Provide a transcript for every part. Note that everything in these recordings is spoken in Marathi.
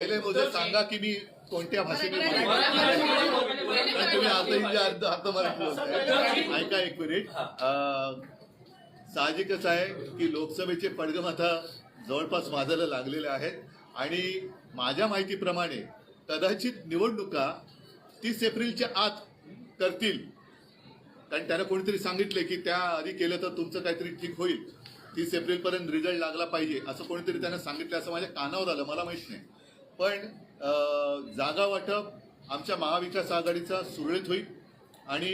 पहिले मुझे सांगा की मी कोणत्या भाषेने तुम्ही अर्ध हिंदी अर्ध अर्ध मराठी बोलताय. ऐका एक मिनिट. साहजिकच आहे की लोकसभेचे पडगम आता जवळपास वाजायला लागलेले आहेत. आणि माझ्या माहितीप्रमाणे कदाचित निवडणुका तीस एप्रिलच्या आत करतील. कारण त्यानं कोणीतरी सांगितले की त्या आधी केलं तर तुमचं काहीतरी ठीक होईल. तीस एप्रिलपर्यंत रिझल्ट लागला पाहिजे असं कोणीतरी त्यानं सांगितलं असं माझ्या कानावर आलं. मला माहीत नाही. पण जागा वाटप आमच्या महाविकास आघाडीचा सुरळीत होईल आणि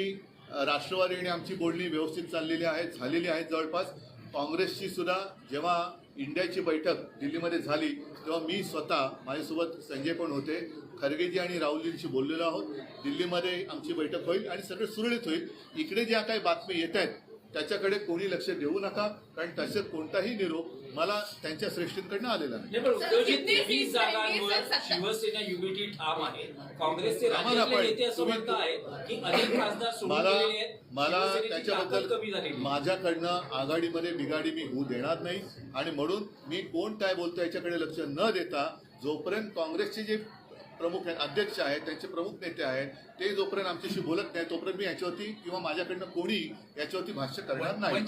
राष्ट्रवादी आणि आमची बोलणी व्यवस्थित चाललेली आहे झालेली आहेत जवळपास. काँग्रेसची सुद्धा जेव्हा इंडियाची बैठक दिल्लीमध्ये झाली तेव्हा मी स्वतः माझ्यासोबत संजय पण होते. खरगेजी आणि राहुलजींशी बोललेलो आहोत. दिल्लीमध्ये आमची बैठक होईल आणि सगळं सुरळीत होईल. इकडे ज्या काही बातमी येत आहेत त्याच्याकडे कोणी लक्ष देऊ नका कारण तसे कोणताही निरोप मला त्यांच्या श्रेष्ठींकडनं आलेला नाही उद्योजित? जागांवर शिवसेना युनिटी ठाम आहे काँग्रेसचे आम्हाला राज्यातले पण- नेते असं तुम्ही- म्हणत आहेत की अनेक खासदार सोडून मला मला त्याच्याबद्दल. माझ्याकडनं आघाडीमध्ये बिघाडी मी होऊ देणार नाही आणि म्हणून मी कोण काय बोलतो याच्याकडे लक्ष न देता जोपर्यंत काँग्रेसचे जे प्रमुख आहेत अध्यक्ष आहेत त्यांचे प्रमुख नेते आहेत ते जोपर्यंत आमच्याशी बोलत नाही तोपर्यंत मी याच्यावरती किंवा माझ्याकडनं कोणी याच्यावरती भाष्य करणार नाही.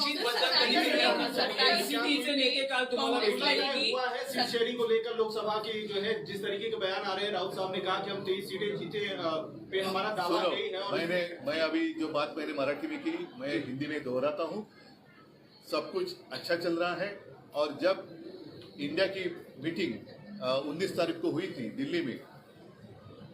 है सीट शेयरिंग को लेकर लोकसभा की जो है जिस तरीके के बयान आ रहे हैं राहुल साहब ने कहा कि हम तेईस सीटें जीते पे हमारा दावा नहीं है और मैंने मैं अभी जो बात मैंने मराठी में की मैं हिंदी में दोहराता हूँ। सब कुछ अच्छा चल रहा है और जब इंडिया की मीटिंग उन्नीस तारीख को हुई थी दिल्ली में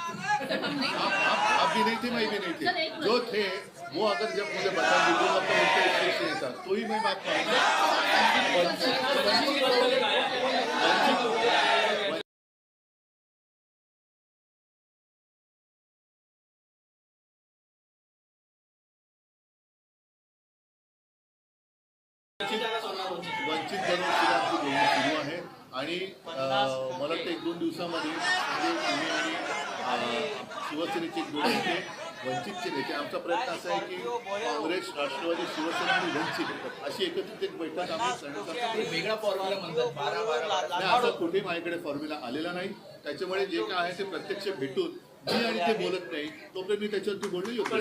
अब भी नहीं थे मैं भी नहीं थी। जो थे वो अगर जब मुझे बता दी तो मतलब उनके स्टेज था तो ही मैं बात पाऊँगा वंचित बनों आणि मला वाटतं एक दोन दिवसामध्ये तुम्ही आणि अं, शिवसेनेचे दोन नेते वंचितचे नेते आमचा प्रयत्न असा आहे की काँग्रेस राष्ट्रवादी शिवसेना आणि वंचित अशी एकत्रित एक बैठक आम्ही वेगळा फॉर्म्युला म्हणतात बारा बारा नाही असं कुठे माझ्याकडे फॉर्म्युला आलेला नाही. त्याच्यामुळे जे काय आहे ते प्रत्यक्ष भेटून मी आणि ते बोलत नाही. तोपर्यंत मी त्याच्यावरती बोलणं योग्य.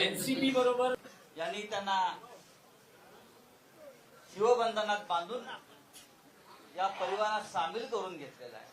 एनसीपी बरोबर यांनी त्यांना शिवबंधनात बांधून या परिवारात सामील करून घेतलेला आहे.